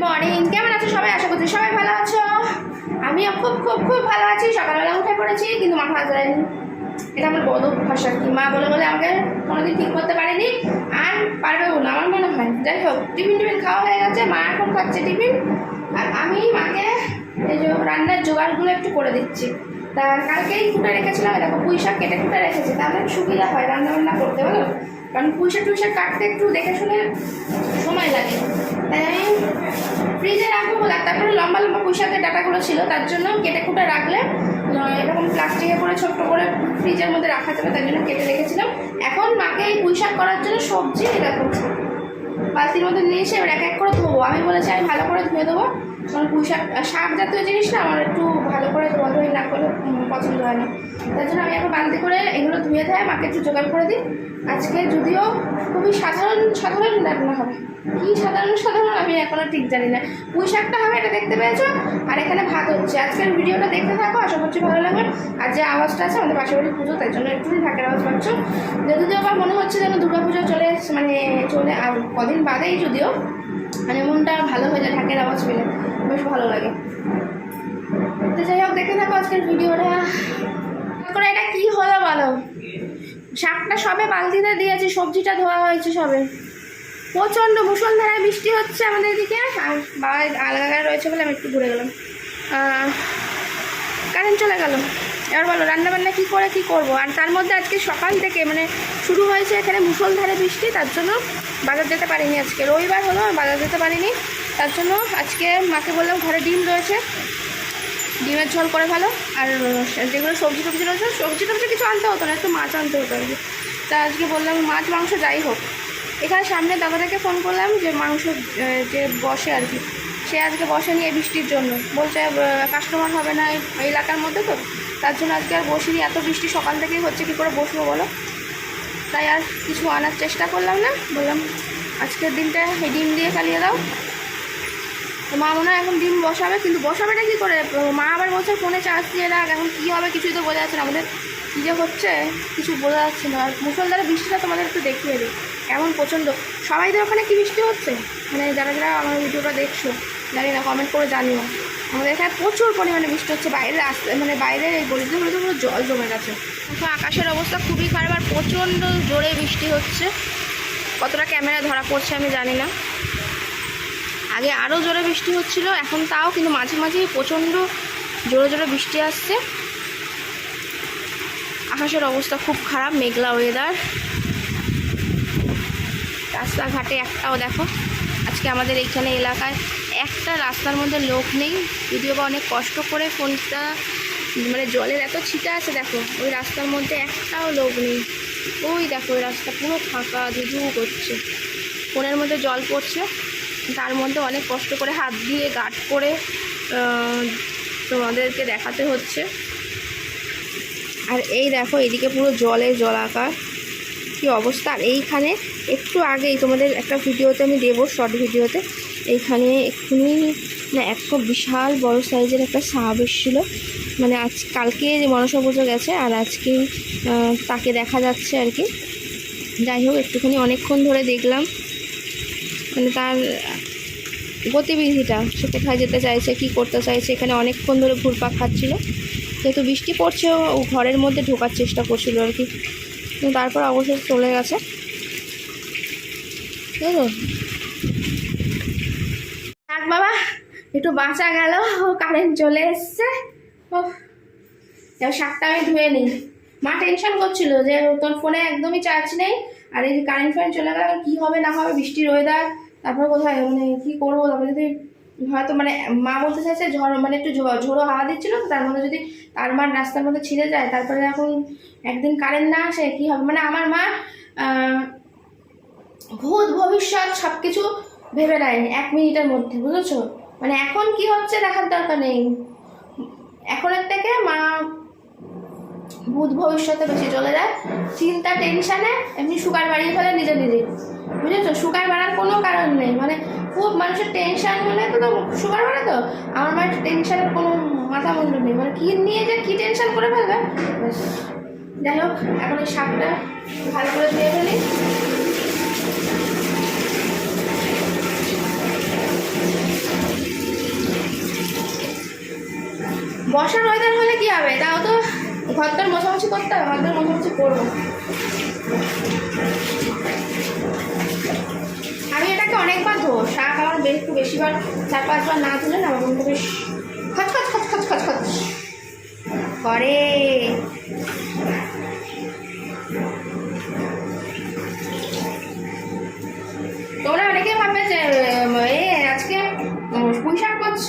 Morning কেমন আছো সবাই? আশা করছি সবাই ভালো আছো। আমিও খুব খুব খুব ভালো আছি। সকালবেলা উঠে পড়েছি, কিন্তু মাথা হাজারাইনি এটা আমার বড় আর কি। মা বলে বলে আমাকে কোনোদিন ঠিক করতে পারেনি। আর পারবেও না, আমার মনে হয়। যাই হোক, টিফিন টিফিন খাওয়া হয়ে গেছে। মা এখন খাচ্ছে টিফিন। আর আমি মাকে এই যে রান্নার জোগাড়গুলো একটু করে দিচ্ছি। তা কালকেই কুটে রেখেছিলাম। দেখো পুঁই শাক কেটে কুটে রেখেছি। তাহলে সুবিধা হয় রান্না বান্না করতে, বলো? কারণ পুঁইশা টুইশা কাটতে একটু দেখে শুনে সময় লাগে। তাই আমি ফ্রিজে রাখব বলে তারপরে লম্বা লম্বা পুঁইশাকের ডাটাগুলো ছিল, তার জন্য কেটে কুটে রাখলে এরকম প্লাস্টিকে করে ছোট্ট করে ফ্রিজের মধ্যে রাখা যাবে, তার জন্য কেটে রেখেছিলাম। এখন মাকে এই পুঁইশাক করার জন্য সবজি এটা করছে। বালতির মধ্যে নিয়ে এসে এবার এক এক ধোবো আমি বলেছি, আমি ভালো করে ধুয়ে দেবো। কারণ পুঁই শাক শাক জাতীয় জিনিস না, আমার একটু ভালো করে ধোয়া ধুয়ে না করলে পছন্দ হয় না। তার জন্য আমি এখন বালতি করে এগুলো ধুয়ে দেয় মাকে একটু জোগাড় করে দিই। আজকে যদিও খুবই সাধারণ সাধারণ রান্না হবে। কি সাধারণ সাধারণ আমি এখনও ঠিক জানি না। পুঁই শাকটা হবে, এটা দেখতে পেয়েছ? আর এখানে ভাত হচ্ছে। আজকের ভিডিওটা দেখতে থাকো, আশা করছি ভালো লাগবে। আর যে আওয়াজটা আছে, আমাদের পাশে বাড়ি পুজো, তাই জন্য একটু ঢাকের আওয়াজ পাচ্ছ। যদিও আবার মনে হচ্ছে যেন দুর্গা পুজো চলে মানে চলে কদিন বাদেই যদিও। মানে মনটা ভালো হয়ে যায়, ঢাকের আওয়াজ পেলে। বেশ ভালো লাগে। তো যাই হোক, দেখে থাকো আজকের ভিডিওটা। করে এটা কি হলো বলো? শাকটা সবে বালতিতে দিয়েছি, সবজিটা ধোয়া হয়েছে সবে। প্রচণ্ড মুসলধারায় বৃষ্টি হচ্ছে আমাদের এদিকে আর বাবা আলাদা রয়েছে বলে আমি একটু ঘুরে গেলাম। কারেন্ট চলে গেল। এবার বলো, রান্নাবান্না কী করে, কী করব? আর তার মধ্যে আজকে সকাল থেকে মানে শুরু হয়েছে এখানে মুসলধারে বৃষ্টি, তার জন্য বাজার যেতে পারিনি আজকে। রবিবার হলো বাজার যেতে পারিনি। তার জন্য আজকে মাকে বললাম ঘরে ডিম রয়েছে। ডিমের ঝোল করে ভালো আর যেগুলো সবজি টবজি রয়েছে, সবজি টবজি কিছু আনতে হতো না, একটু মাছ আনতে হতো আর কি। তা আজকে বললাম মাছ, মাংস যাই হোক। এখানে সামনে দাদাটাকে ফোন করলাম যে মাংস যে বসে আর কি। সে আজকে বসেনি এই বৃষ্টির জন্য। বলছে কাস্টমার হবে না এলাকার মধ্যে তো। তার জন্য আজকে আর বসিনি। এত বৃষ্টি সকাল থেকেই হচ্ছে, কী করে বসবো বলো? তাই আর কিছু আনার চেষ্টা করলাম না। বললাম, আজকের দিনটা এই ডিম দিয়ে চালিয়ে দাও। তো মা মনে হয় এখন ডিম বসাবে, কিন্তু বসাবেটা কী করে? মা আবার বলছে, ফোনে চার্জ দিয়ে রাখ, এখন কী হবে কিছুই তো বোঝা যাচ্ছে না। আমাদের কী যে হচ্ছে, কিছু বোঝা যাচ্ছে না। আর মুসলধারে বৃষ্টিটা তোমাদের একটু দেখিয়ে দিই এমন প্রচণ্ড। সবাইদের ওখানে কি বৃষ্টি হচ্ছে? মানে যারা যারা আমার ভিডিওটা দেখছ জানি না কমেন্ট করে জানিও। আমাদের এখানে প্রচুর পরিমাণে বৃষ্টি হচ্ছে, বাইরে আসতে মানে বাইরে এই গলিতে গলিতে পুরো জল জমে গেছে। এখন আকাশের অবস্থা খুবই খারাপ আর প্রচণ্ড জোরে বৃষ্টি হচ্ছে। কতটা ক্যামেরা ধরা পড়ছে আমি জানি না। আগে আরও জোরে বৃষ্টি হচ্ছিল, এখন তাও কিন্তু মাঝে মাঝেই প্রচণ্ড জোরে জোরে বৃষ্টি আসছে। আকাশের অবস্থা খুব খারাপ, মেঘলা ওয়েদার রাস্তাঘাটে একটাও দেখো, আজকে আমাদের এইখানে এলাকায় একটা রাস্তার মধ্যে লোক নেই। যদিও বা অনেক কষ্ট করে ফোনটা মানে জলের এত ছিটা আছে, দেখো, ওই রাস্তার মধ্যে একটাও লোক নেই। ওই দেখো, ওই রাস্তা পুরো ফাঁকা ধুধু করছে। ফোনের মধ্যে জল পড়ছে, তার মধ্যে অনেক কষ্ট করে হাত দিয়ে গার্ড করে তোমাদেরকে দেখাতে হচ্ছে। আর এই দেখো, এদিকে পুরো জলে জলাকার। কি অবস্থা? আর এইখানে একটু আগেই তোমাদের একটা ভিডিওতে আমি দেবো, শর্ট ভিডিওতে। এইখানে এক্ষুনি না একটা বিশাল বড় সাইজের একটা সাপ এসেছিল। মানে আজ, কালকে যে মনসা গেছে, আর আজকে তাকে দেখা যাচ্ছে আর কি। যাই হোক, একটুখানি অনেকক্ষণ ধরে দেখলাম। মানে তার গতিবিধিটা, সে কোথায় যেতে চাইছে, কি করতে চাইছে, এখানে অনেকক্ষণ ধরে ঘুরপাক খাচ্ছিল। যেহেতু বৃষ্টি পড়ছে, ও ঘরের মধ্যে ঢোকার চেষ্টা করছিল আর কি। তারপর অবশ্যই চলে গেছে। ঠিক আছে থাক বাবা, একটু বাঁচা গেল, ও কারেন্ট চলে এসছে। ও শাকটা আমি ধুয়ে নিই। মা টেনশন করছিল যে তোর ফোনে একদমই চার্জ নেই, আর এই কারেন্ট ফ্যান চলে গেলে, কী হবে না হবে, বৃষ্টির ওয়েদার তারপর কোথায় মানে কী করব, তারপরে যদি হয়তো মানে মা বলতে চাইছে ঝড় মানে একটু ঝোড়ো হাওয়া দিচ্ছিল তার মধ্যে যদি তার মার রাস্তার মধ্যে ছিঁড়ে যায়, তারপরে এখন একদিন কারেন্ট না আসে, কী হবে? মানে আমার মা ভূত, ভবিষ্যৎ সব কিছু ভেবে নেয় এক মিনিটের মধ্যে, বুঝেছ? মানে এখন কি হচ্ছে দেখার দরকার নেই। এখনের থেকে মা ভূত ভবিষ্যতে বেশি চলে যায়, চিন্তা, টেনশানে, এমনি সুগার বাড়িয়ে ফেলে নিজে নিজে। বুঝেছ? সুগার বাড়ার কোনো কারণ নেই। মানে খুব মানুষের টেনশন হলে তো সুগার বাড়ে তো? আমার মায়ের টেনশনের কোনো মাথা মুন্ড নেই। মানে কী নিয়ে যে কী টেনশন করে ফেলবে। যাই হোক, এখন এই শাকটা ভালো করে ধুয়ে ফেলি। বর্ষার ওয়েদার হলে কি হবে? তাও তো ঘরটার মোছামুছি করতে হবে, ঘরটার মোছামুছি করব। আমি এটাকে অনেকবার ধো শাক আমার বেশ একটু বেশিবার, চার পাঁচবার না ধুলে না আমার মনটা বেশ খচ খচ খচ খচ খচ খচ করে। করছ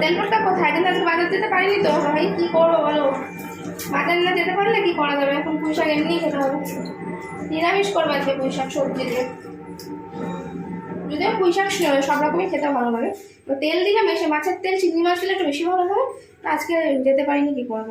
তেল কোথায়? কিন্তু আজকে বাজার যেতে পারিনি তো। ভাই কী করব বলো? বাজার না যেতে পারলে কি করা যাবে? এখন পুঁই শাক এমনিই খেতে হবে। নিরামিষ করব আজকে পুঁই শাক সবজি দিয়ে। যদিও পুঁই শাক সব রকমই খেতে ভালো লাগে। তো তেল দিলে বেশি মাছের তেল, চিংড়ি মাছ দিলে একটু বেশি ভালো লাগে। আজকে যেতে পারিনি, কি করা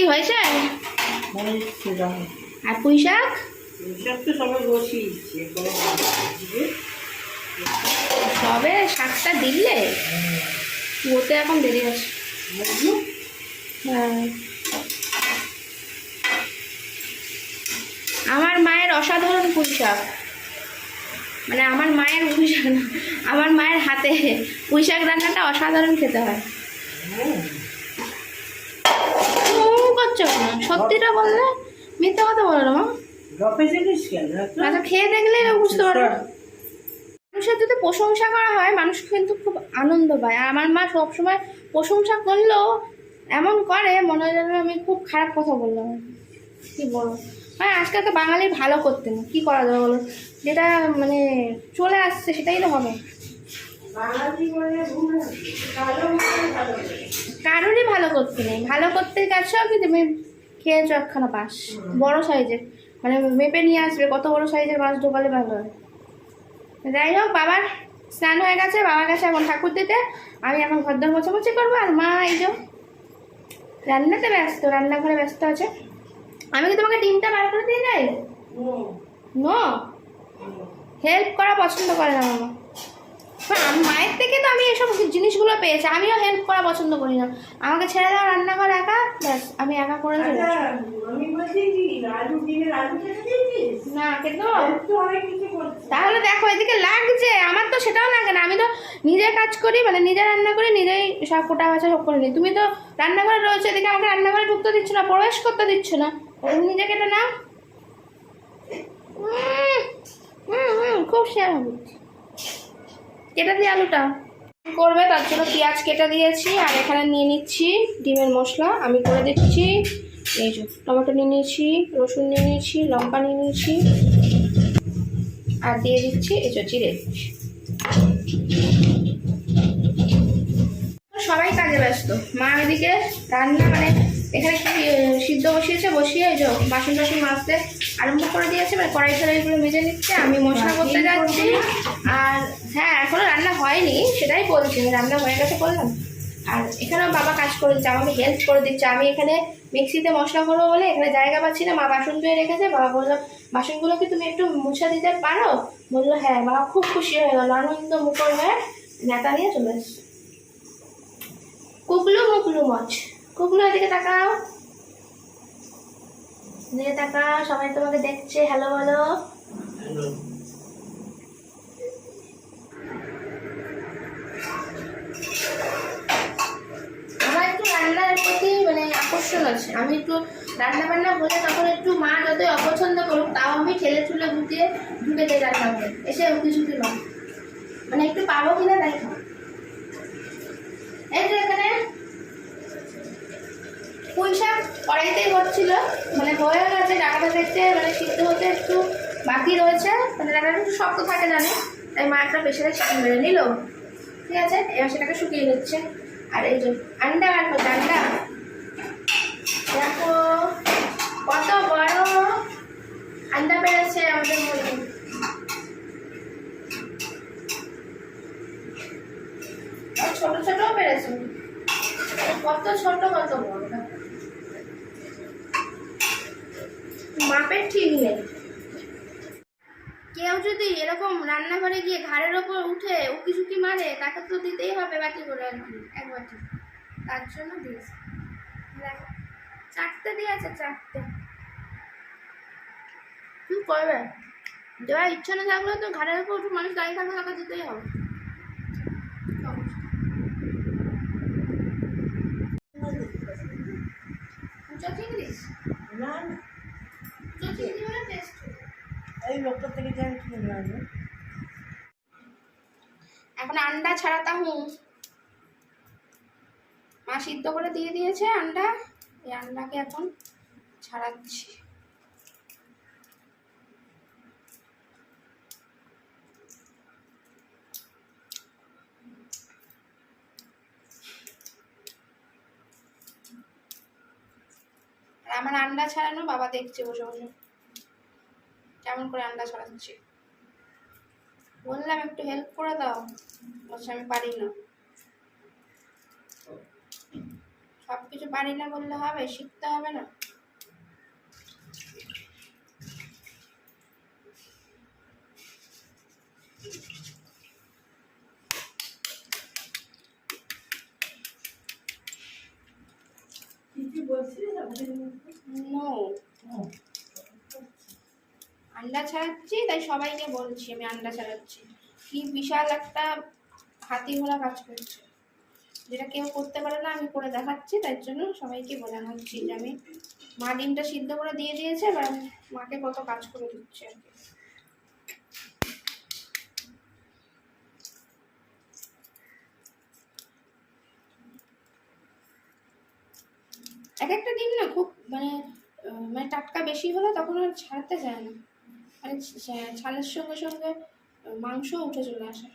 কি হয়েছে? আর পুঁই শাক? সবে শাকটা দিলে? ওতে এখন দেরি আছে হ্যাঁ। আমার মায়ের অসাধারণ পুঁই শাক। মানে আমার মায়ের পুঁই শাক আমার মায়ের হাতে পুঁই শাক রান্নাটা অসাধারণ খেতে হয় হুম করছ কেন সত্যিটা বললে মিথ্যা কথা বলো না মা। আচ্ছা খেয়ে দেখলে বুঝতে পারো মানুষের যদি প্রশংসা করা হয় মানুষ কিন্তু খুব আনন্দ পায়। আর আমার মা সবসময় প্রশংসা করলেও এমন করে মনে হয় যেন আমি খুব খারাপ কথা বললাম। কি বলব? মানে আজকাল তো বাঙালি ভালো করতে না কি করা যাবে বলো? যেটা মানে চলে আসছে সেটাই তো হবে। কারোরই ভালো করতে নেই। ভালো করতে গেছো কি তুমি খেয়েছো একখানা পাস বড় সাইজের। মানে মেপে নিয়ে আসবে কত বড় সাইজের মাছ ঢোকালে ভালো হয়। যাই হোক বাবার স্নান হয়ে গেছে বাবার কাছে এখন ঠাকুর দিতে। আমি এখন ঘরদর মোছামুছি করব আর মা এই যে রান্নাতে ব্যস্ত রান্নাঘরে ব্যস্ত আছে। আমি কি তোমাকে ডিমটা বার করে দিয়ে যাই নো? হেল্প করা পছন্দ করে না মামা। হ্যাঁ মায়ের থেকে তো আমি এসব জিনিসগুলো পেয়েছি আমিও হেল্প করা পছন্দ করি না। আমাকে ছেড়ে দাও রান্নাঘর একা? ব্যাস আমি একা করে চলে দিয়েছিস? না কিন্তু তাহলে দেখো এদিকে লাগছে আমার তো সেটাও লাগে না। আমি তো নিজে কাজ করি মানে নিজে রান্না করি নিজেই সব কোটা বাছা সব করে নিই। তুমি তো রান্নাঘরে রয়েছে এদিকে আমাকে রান্নাঘরে ঢুকতে দিচ্ছ না প্রবেশ করতে দিচ্ছ না। ওই নিজে কেটে নাও। হুম হুম খুব শেয়ার বুদ্ধি। কেটে দিই আলুটা। করবে, তার জন্য পেঁয়াজ কেটে দিয়েছি, আর এখানে নিয়ে নিচ্ছি ডিমের মশলা। আমি করে দিচ্ছি, এই যে টমেটো নিয়ে নিয়েছি, রসুন নিয়ে নিয়েছি, লঙ্কা নিয়ে নিয়েছি, আর দিয়ে দিচ্ছি এই যে জিরে। সবাই কাজে ব্যস্ত। মা এদিকে রান্না মানে এখানে কি সিদ্ধ বসিয়েছে বসিয়ে এই যে বাসন টাসন মাজতে আরম্ভ করে দিয়েছে মানে কড়াই টড়াইগুলো মেজে নিচ্ছে আমি মশলা করতে যাচ্ছি। আর হ্যাঁ এখনও রান্না হয়নি সেটাই বলছি রান্না হয়ে গেছে করলাম আর এখানেও বাবা কাজ করে দিচ্ছে আমাকে হেল্প করে দিচ্ছে। আমি এখানে মিক্সিতে মশলা করব বলে এখানে জায়গা পাচ্ছি না মা বাসন ধুয়ে রেখেছে বাবা বলল বাসনগুলো কি তুমি একটু মুছে দিতে পারো? বলল হ্যাঁ বাবা খুব খুশি হয়ে গেল আনন্দ মুখর হয়ে নেতা নিয়ে চলে এসছে। কুকলু মুকলু মচ কুকলু এদিকে তাকাও। এদিকে তাকাও সবাই তোমাকে দেখছে হ্যালো বলো। আমার একটু রান্নার প্রতি মানে আকর্ষণ আছে। আমি একটু রান্না বান্না হলে তখন একটু মা যতই অপছন্দ করুক তাও আমি ঠেলে ঠুলে গুটিয়ে ঢুকে যাই রান্না করে এসে উঠি ছুটি নয় মানে একটু পাবো কিনা তাই খাও। এই যে এখানে পুঁই শাক কড়াইতেই হচ্ছিল মানে হয়ে গেছে ডাকাটা দেখতে মানে সিদ্ধ হতে একটু বাকি রয়েছে। মানে ডাকাটা একটু শক্ত থাকে জানে, তাই মা একটা প্রেশারে চিকেন মেরে নিল। ঠিক আছে, এবার সেটাকে শুকিয়ে নিচ্ছে। আর এই যে আন্ডা করছে, আন্ডা। দেখো, কত বড় আন্ডা পেরেছে আমাদের মুরগি। ছোট ছোটও পেরেছে। কত ছোট, কত বড় দেখো। মাপের ঠিক নেই। কেউ যদি এরকম রান্নাঘরে গিয়ে ঘাড়ের ওপর উঠে উকি ঝুঁকি মারে, তাকে তো দিতেই হবে বাটি করে আর কি তার জন্য দিয়েছে। দেখো চারটে দিয়েছে চারটে কি করবে? দেওয়ার ইচ্ছা না থাকলেও তো ঘাড়ের ওপর উঠে মানুষ দাঁড়িয়ে থাকলে তাকে দিতেই হবে। উঁচা চিংড়িস না না উঁচা চিংড়ি হলে টেস্ট এই লোকটা থেকে যে আমি এখন আন্ডা ছাড়াতাম মা সিদ্ধ করে দিয়ে দিয়েছে আন্ডা। এই আন্ডাকে এখন ছাড়াচ্ছি। আমার আন্ডা ছাড়ানো বাবা দেখছে বসে বসে। কেমন করে আন্ডা ছাড়াচ্ছি? বললাম, একটু হেল্প করে দাও। বলছে, আমি পারি না। সব কিছু পারি না বললে হবে, শিখতে হবে না। কি বলছিস নো আন্ডা ছাড়াচ্ছি, তাই সবাইকে বলছি, আমি আন্ডা ছাড়াচ্ছি। কি বিশাল একটা হাতি ঘোড়া কাজ করছে। যেটা কেউ করতে পারে না, আমি করে দেখাচ্ছি তাই জন্য সবাইকে বোঝানোচ্ছি যে আমি মা ডিমটা সিদ্ধ করে দিয়ে দিয়েছে, এবার মাকে কত কাজ করে দিচ্ছে আর কি। এক একটা ডিম না খুব মানে মানে টাটকা বেশি হলে তখন আর ছাড়তে যায় না। মানে ছালের সঙ্গে সঙ্গে মাংস উঠে চলে আসে।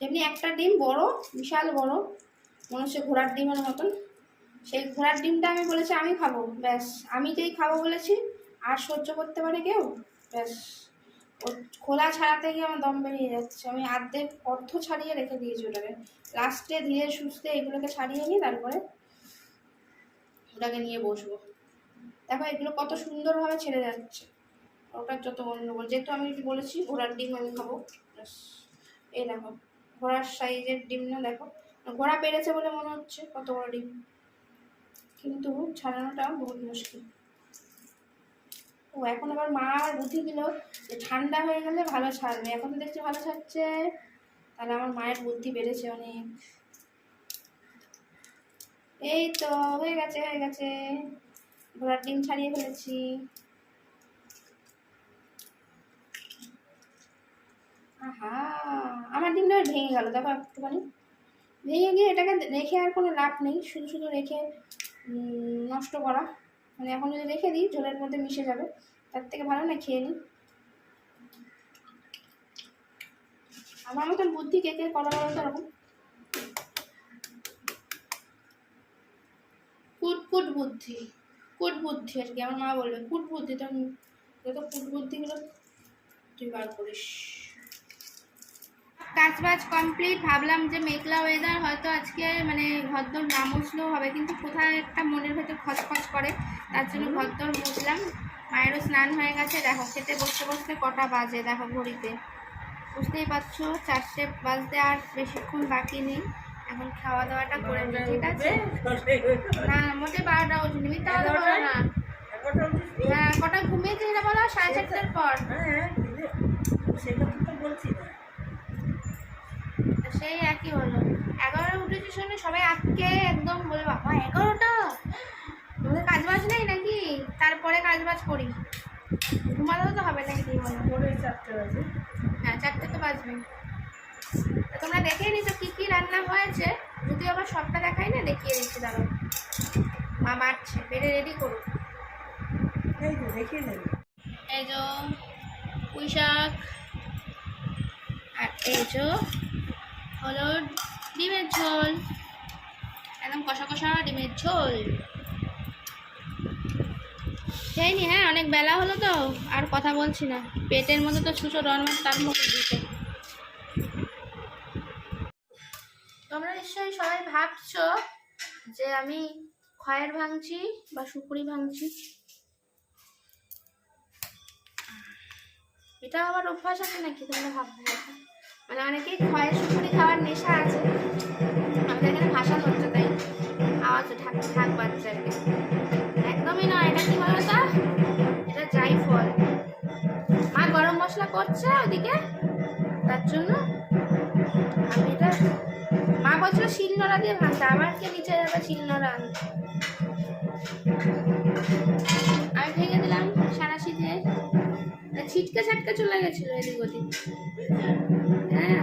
যেমনি একটা ডিম বড়, বিশাল বড়, মনে হচ্ছে ঘোড়ার ডিমের মতন। সেই ঘোড়ার ডিমটা আমি বলেছি, আমি খাব, ব্যাস। আমি যেই খাব বলেছি, আর সহ্য করতে পারে কেউ, ব্যাস। খোলা ছাড়াতে গিয়ে আমার দম বেরিয়ে যাচ্ছে। আমি আর্ধেক অর্ধ ছাড়িয়ে রেখে দিয়েছি ওটাকে। লাস্টে ধীরে সুস্থে এগুলোকে ছাড়িয়ে নিই তারপরে ওটাকে নিয়ে বসবো। দেখো এগুলো কত সুন্দরভাবে ছেড়ে যাচ্ছে। ওটার যত গন্ডগোল, যেহেতু আমি বলেছি, ঘোড়ার ডিম আমি খাব। এই দেখো, ঘোড়ার সাইজের ডিম না দেখো। ঘোড়া পেরেছে বলে মনে হচ্ছে কত বড় ডিম। কিন্তু ছাড়ানোটা বহুত মুশকিল। ও এখন আবার মা আবার বুদ্ধি দিল যে ঠান্ডা হয়ে গেলে ভালো ছাড়বে। এখন তো দেখছি ভালো ছাড়ছে। তাহলে আমার মায়ের বুদ্ধি বেড়েছে অনেক। এই তো, হয়ে গেছে হয়ে গেছে। ঘোড়ার ডিম ছাড়িয়ে ফেলেছি। আহা, আমার ডিমটা ভেঙে গেল। দেখো একটুখানি। ভেঙে গিয়ে এটাকে রেখে আর কোনো লাভ নেই। শুধু শুধু রেখে নষ্ট করা। মানে এখন যদি রেখে দিই ঝোলের মধ্যে মিশে যাবে। তার থেকে ভালো না, খেয়ে নিই। আমার মতন বুদ্ধি কে কে করা তো এরকম? কুট কুট বুদ্ধি কুট বুদ্ধি আর কি, আমার মা বলবে, কুট বুদ্ধি তো যত কুট বুদ্ধিগুলো তুই বার করিস। কাজ বাজ কমপ্লিট ভাবলাম যে মেঘলা ওয়েদার হয়তো আজকে মানে ঘরদোর না মুছলেও হবে, কিন্তু কোথায় একটা মনের ভেতর খচখচ করে। তার জন্য ঘরদোর মুছলাম। মায়েরও স্নান হয়ে গেছে। দেখো, খেতে বসতে বসতে কটা বাজে দেখো ঘড়িতে। বুঝতেই পারছ, চারটে বাজতে আর বেশিক্ষণ বাকি নেই। এখন খাওয়া দাওয়াটা করে নিই, ঠিক আছে? না, মোটে বারোটা মিথ্যা কথা বলো না। হ্যাঁ কটা ঘুমিয়েছে এটা বলো, সাড়ে চারটের পর। সেটা সেই একই হলো। এগারোটা উঠেছি শুনে সবাই আজকে একদম বলে বাবা, এগারোটা? তোদের কাজ বাজ নেই নাকি? তারপরে কাজ বাজ করি। ঘুমাতেও তো হবে নাকি? বলো পরে চারটে বাজে। হ্যাঁ চারটে তো বাজবে। তোমরা দেখে নিছো কী কী রান্না হয়েছে? যদিও আবার সবটা দেখাই না দেখিয়ে দিচ্ছি দাঁড়ো মা বাড়ছে বেড়ে রেডি করুক এই তো দেখিয়ে নেবে এই যে পুঁই শাক আর এই যে হলো ডিমের ঝোল। একদম কষা কষা ডিমের ঝোল। যাইনি হ্যাঁ অনেক বেলা হলো তো, আর কথা বলছি না। পেটের মধ্যে তো সুচো নর্মাল তার মতো দিতে। তোমরা নিশ্চয়ই সবাই ভাবছ যে আমি খয়ের ভাঙছি বা সুপুরি ভাঙছি। এটা আমার অভ্যাস আছে নাকি তোমরা ভাববে মানে অনেকেই খয়ের সুপুরি খাওয়ার নেশা আছে। আমাদের এখানে ভাষা হচ্ছে তাই, আওয়াজ ঢাক ঢাক বাজছে আর করছে ওদিকে তার জন্য আমি এটা মা বলছিল শিলনোড়া দিয়ে ভাঙতে, আবার কে নিচে যাবে শিলনোড়া আনতে? আমি ভেঙে দিলাম সারাশি দিয়ে ছিটকে ছাটকে চলে গেছিল এদিক ওদিক। হ্যাঁ?